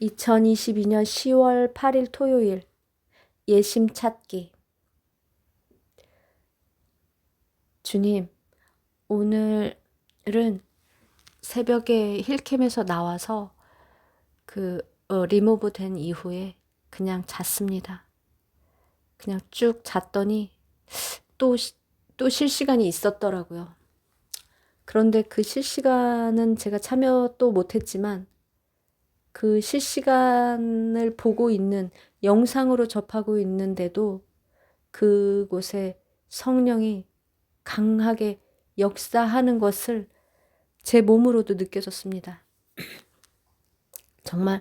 2022년 10월 8일 토요일 예심 찾기 주님, 오늘은 새벽에 힐캠에서 나와서 그 어, 리무브 된 이후에 그냥 잤습니다. 그냥 쭉 잤더니 또, 시- 또 실시간이 있었더라고요. 그런데 그 실시간은 제가 참여 또 못했지만 그 실시간을 보고 있는 영상으로 접하고 있는데도 그곳에 성령이 강하게 역사하는 것을 제 몸으로도 느껴졌습니다. 정말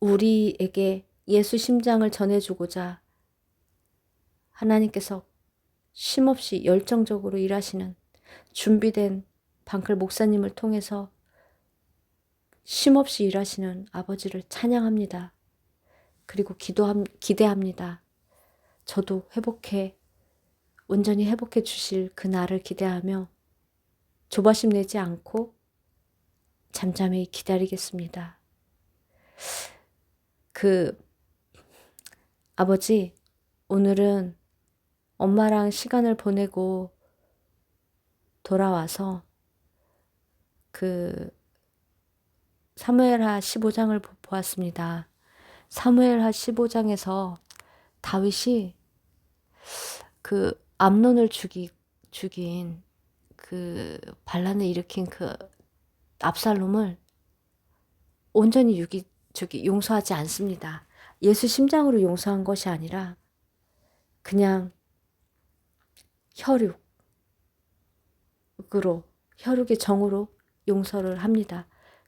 우리에게 예수 심장을 전해주고자 하나님께서 쉼없이 열정적으로 일하시는 준비된 방클 목사님을 통해서 쉼없이 일하시는 아버지를 찬양합니다. 그리고 기도함, 기대합니다. 저도 회복해, 온전히 회복해 주실 그 날을 기대하며 조바심 내지 않고 잠잠히 기다리겠습니다. 그, 아버지, 오늘은 엄마랑 시간을 보내고 돌아와서 그 사무엘하 15장을 보았습니다. 사무엘하 15장에서 다윗이 그 암론을 죽이 죽인 그 반란을 일으킨 그 압살롬을 온전히 유기 저기 용서하지 않습니다. 예수 심장으로 용서한 것이 아니라 그냥 혈육으로 혈육의 정으로 용서를 합니다.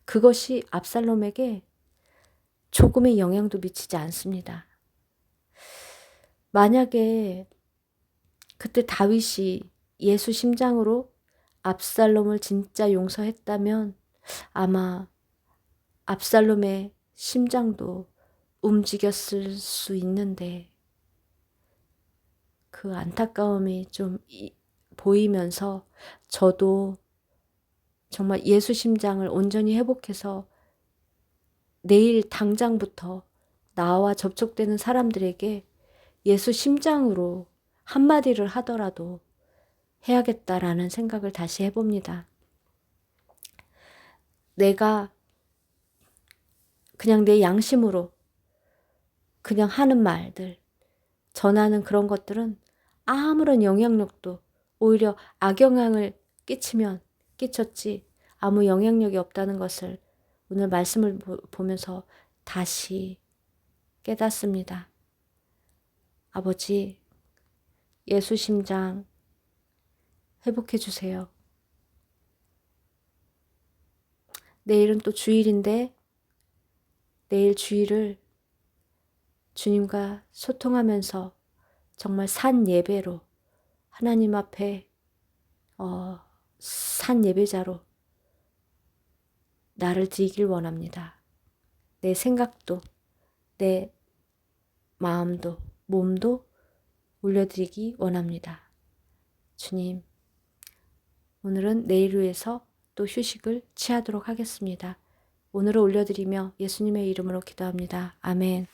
그것이 압살롬에게 조금의 영향도 미치지 않습니다. 만약에 그때 다윗이 예수 심장으로 압살롬을 진짜 용서했다면 아마 압살롬의 심장도 움직였을 수 있는데 그 안타까움이 좀 이- 보이면서 저도 정말 예수 심장을 온전히 회복해서 내일 당장부터 나와 접촉되는 사람들에게 예수 심장으로 한마디를 하더라도 해야겠다라는 생각을 다시 해봅니다. 내가 그냥 내 양심으로 그냥 하는 말들, 전하는 그런 것들은 아무런 영향력도 오히려 악영향을 끼치면 끼쳤지 아무 영향력이 없다는 것을 오늘 말씀을 보- 보면서 다시 깨닫습니다. 아버지, 예수 심장 회복해 주세요. 내일은 또 주일인데 내일 주일을 주님과 소통하면서 정말 산 예배로 하나님 앞에 어, 산 예배자로 나를 드리길 원합니다. 내 생각도 내 마음도 몸도 올려드리기 원합니다. 주님, 오늘은 내일 위해서 또 휴식을 취하도록 하겠습니다. 오늘을 올려드리며 예수님의 이름으로 기도합니다. 아멘.